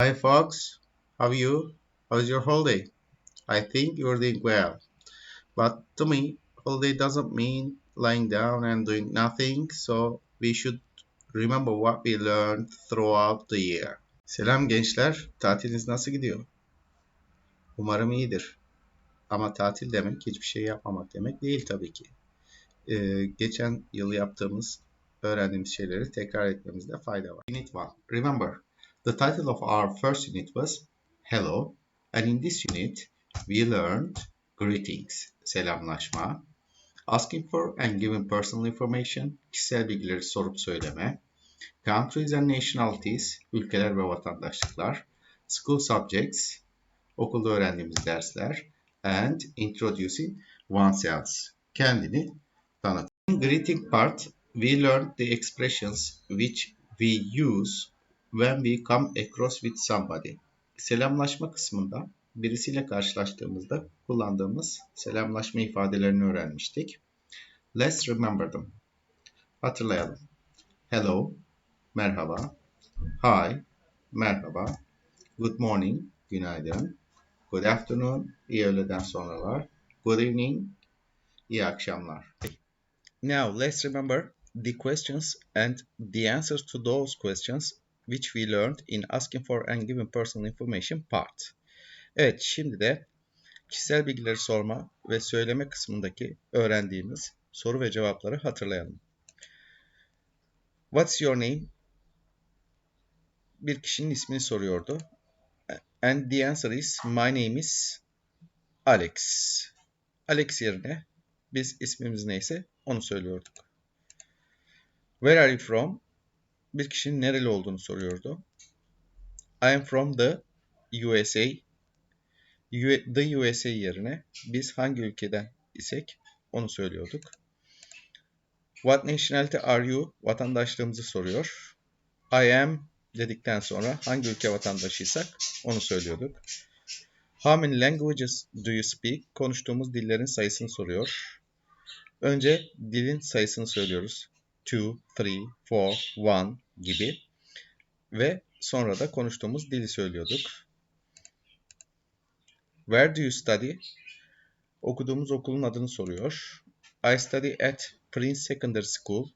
Hi folks, how are you? How's your holiday? I think you're doing well. But to me, holiday doesn't mean lying down and doing nothing, so we should remember what we learned throughout the year. Selam gençler, tatiliniz nasıl gidiyor? Umarım iyidir. Ama tatil demek hiçbir şey yapmamak demek değil tabii ki. Ee, geçen yıl yaptığımız, öğrendiğimiz şeyleri tekrar etmemizde fayda var. Unit 1. Remember, the title of our first unit was Hello, and in this unit we learned greetings, selamlaşma, asking for and giving personal information, kişisel bilgileri sorup söyleme, countries and nationalities, ülkeler ve vatandaşlıklar, school subjects, okulda öğrendiğimiz dersler, and introducing oneself, kendini tanıt. In greeting part, we learned the expressions which we use when we come across with somebody. Selamlaşma kısmında birisiyle karşılaştığımızda kullandığımız selamlaşma ifadelerini öğrenmiştik. Let's remember them. Hatırlayalım. Hello, merhaba. Hi, merhaba. Good morning, günaydın. Good afternoon, iyi öğleden sonralar. Good evening, iyi akşamlar. Now let's remember the questions and the answers to those questions which we learned in asking for and giving personal information part. Evet, şimdi de kişisel bilgileri sorma ve söyleme kısmındaki öğrendiğimiz soru ve cevapları hatırlayalım. What's your name? Bir kişinin ismini soruyordu. And the answer is my name is Alex. Alex yerine biz ismimiz neyse onu söylüyorduk. Where are you from? Bir kişinin nereli olduğunu soruyordu. I am from the USA. The USA yerine biz hangi ülkeden isek onu söylüyorduk. What nationality are you? Vatandaşlığımızı soruyor. I am dedikten sonra hangi ülke vatandaşıysak onu söylüyorduk. How many languages do you speak? Konuştuğumuz dillerin sayısını soruyor. Önce dilin sayısını söylüyoruz. 2, 3, 4, 1 gibi. Ve sonra da konuştuğumuz dili söylüyorduk. Where do you study? Okuduğumuz okulun adını soruyor. I study at Prince Secondary School.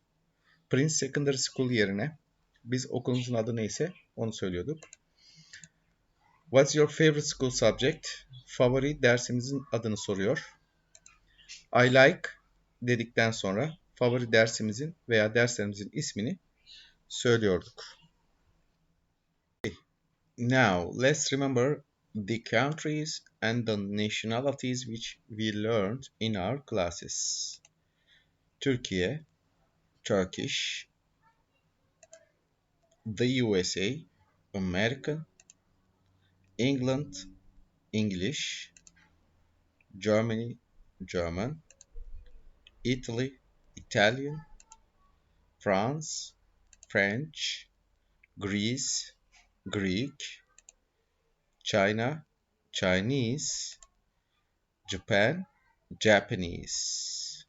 Prince Secondary School yerine biz okulumuzun adı neyse onu söylüyorduk. What's your favorite school subject? Favori dersimizin adını soruyor. I like dedikten sonra favori dersimizin veya derslerimizin ismini söylüyorduk. Now, let's remember the countries and the nationalities which we learned in our classes. Türkiye, Turkish, the USA, America, England, English, Germany, German, Italy, Italian, France, French, Greece, Greek, China, Chinese, Japan, Japanese.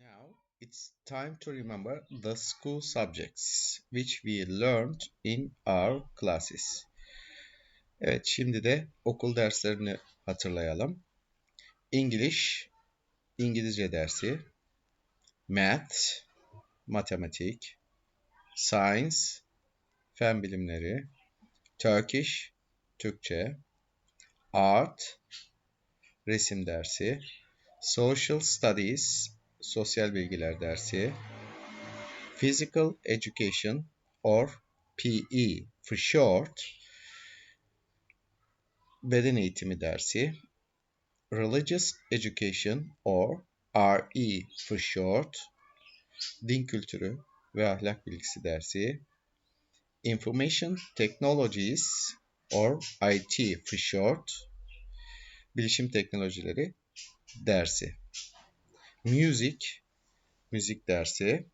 Now it's time to remember the school subjects which we learned in our classes. Evet, şimdi de okul derslerini hatırlayalım. English, İngilizce dersi. Math, matematik. Science, fen bilimleri. Turkish, Türkçe. Art, resim dersi. Social Studies, sosyal bilgiler dersi. Physical Education or PE for short, beden eğitimi dersi. Religious Education or RE for short, din kültürü ve ahlak bilgisi dersi. Information Technologies or IT for short, bilişim teknolojileri dersi. Music, müzik dersi.